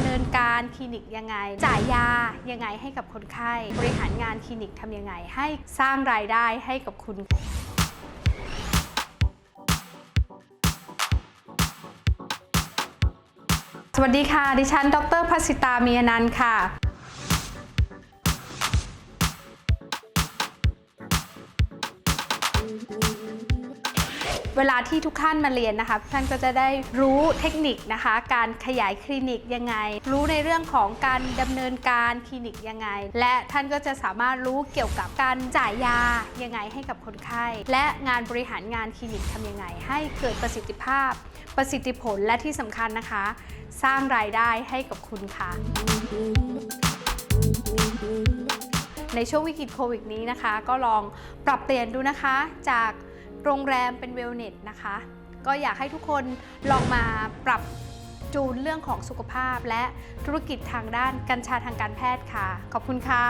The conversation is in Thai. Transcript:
ำเนินการคลินิกยังไง จ่ายยายังไงให้กับคนไข้ บริหารงานคลินิกทำยังไง ให้สร้างรายได้ให้กับคุณสวัสดีค่ะ ดิฉัน ดรพัสิตามีนันค่ะ เวลาที่ทุกท่านมาเรียนนะคะ ท่านก็จะได้รู้เทคนิคนะคะ การขยายคลินิกยังไง รู้ในเรื่องของการดำเนินการคลินิกยังไง และท่านก็จะสามารถรู้เกี่ยวกับการจ่ายยายังไงให้กับคนไข้ และงานบริหารงานคลินิกทำยังไง ให้เกิดประสิทธิภาพ ประสิทธิผลและที่สำคัญนะคะ สร้างรายได้ให้กับคุณค่ะในช่วงวิกฤตโควิดนี้นะคะ ก็ลองปรับเปลี่ยนดูนะคะจาก โรงแรมเป็นเวลเนสนะคะ ก็อยากให้ทุกคนลองมาปรับจูนเรื่องของสุขภาพและธุรกิจทางด้านกัญชาทางการแพทย์ค่ะ ขอบคุณค่ะ